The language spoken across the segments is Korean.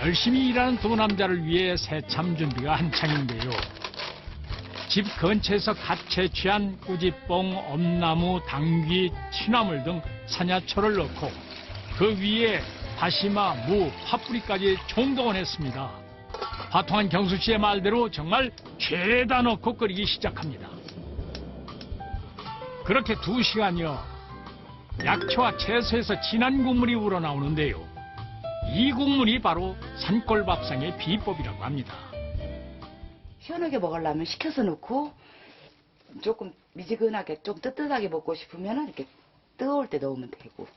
열심히 일하는 두 남자를 위해 새참 준비가 한창인데요. 집 근처에서 갓 채취한 꾸지뽕, 엄나무, 당귀, 취나물 등 산야초를 넣고 그 위에 다시마, 무, 팥뿌리까지 총동원했습니다. 화통한 경수 씨의 말대로 정말 죄다 넣고 끓이기 시작합니다. 그렇게 두 시간여 약초와 채소에서 진한 국물이 우러나오는데요. 이 국물이 바로 산골밥상의 비법이라고 합니다. 시원하게 먹으려면 식혀서 넣고 조금 미지근하게 좀 뜨뜻하게 먹고 싶으면 이렇게 뜨거울 때 넣으면 되고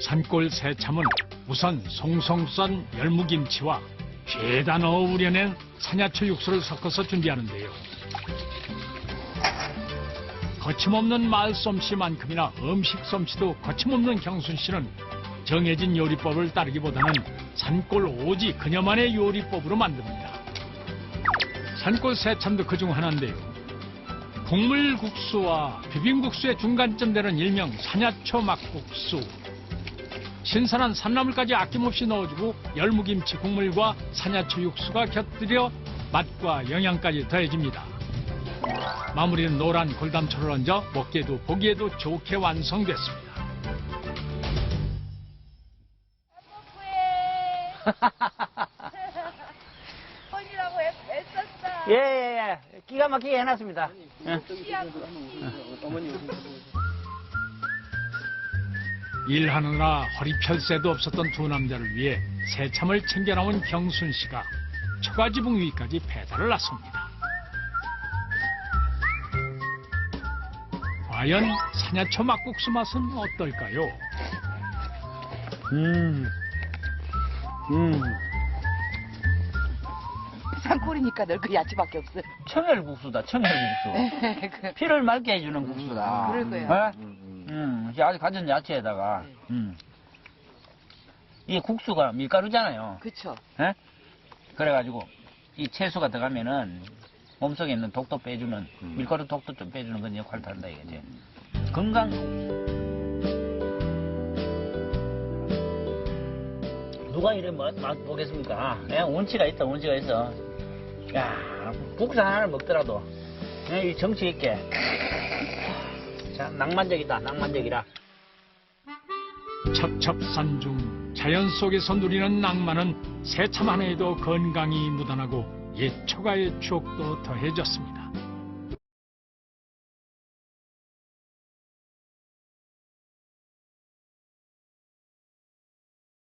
산골 새참은 우선 송송 썬 열무김치와 죄다 넣어 우려낸 산야초 육수를 섞어서 준비하는데요. 거침없는 마을 솜씨만큼이나 음식 솜씨도 거침없는 경순 씨는 정해진 요리법을 따르기보다는 산골 오지 그녀만의 요리법으로 만듭니다. 산골 새참도 그 중 하나인데요. 국물국수와 비빔국수의 중간점 되는 일명 산야초 막국수. 신선한 산나물까지 아낌없이 넣어주고 열무김치 국물과 산야초 육수가 곁들여 맛과 영양까지 더해집니다. 마무리는 노란 골담초를 얹어 먹기에도 보기에도 좋게 완성됐습니다. 예, 예, 예. 기가 막히게 해놨습니다. 예. 일하느라 허리 펼 새도 없었던 두 남자를 위해 새참을 챙겨 나온 경순 씨가 처가지붕 위까지 배달을 나섭니다. 과연 산야초 막국수 맛은 어떨까요? 음. 음. 산골이니까 늘그 야채밖에 없어요. 청열국수다, 청열국수. 그, 피를 맑게 해주는 국수다. 그럴 거예요. 어? 음, 이게 아주 가진 야채에다가, 음. 이 국수가 밀가루잖아요. 그쵸. 예? 그래가지고, 이 채소가 들어가면은 몸속에 있는 독도 빼주는, 밀가루 독도 좀 빼주는 그런 역할을 한다 이거지. 건강 누가 이래 맛, 맛 보겠습니까? 예, 운치가 있다, 운치가 있어. 야, 국수 하나를 먹더라도, 예, 이 정치 있게. 자, 낭만적이다, 낭만적이라. 첩첩산중 자연 속에서 누리는 낭만은 새참 하나에도 건강이 묻어나고 옛 초가의 추억도 더해졌습니다.